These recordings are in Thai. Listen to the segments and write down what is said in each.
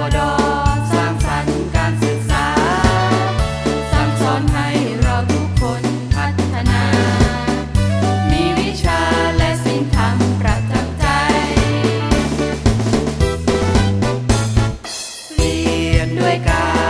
บดสร้างสรรค์การศึกษา สร้างสอนให้เราทุกคนพัฒนา มีวิชาและสิ่งทำประทับใจ เรียนด้วยกัน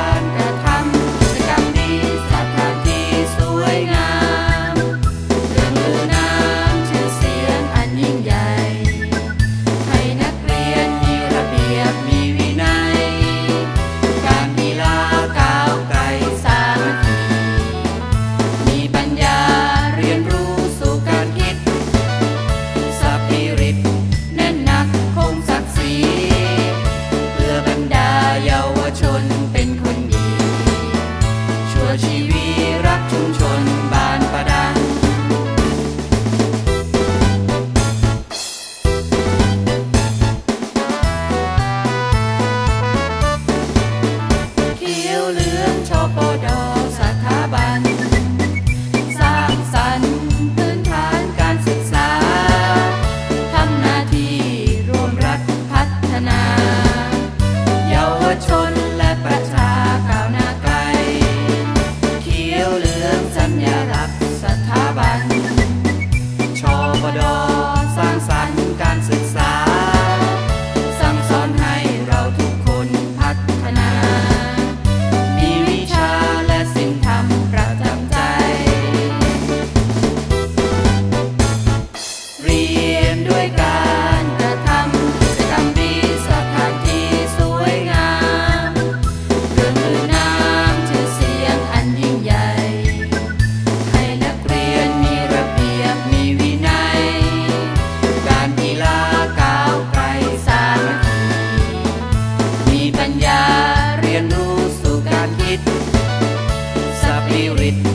Ramadan ปิริต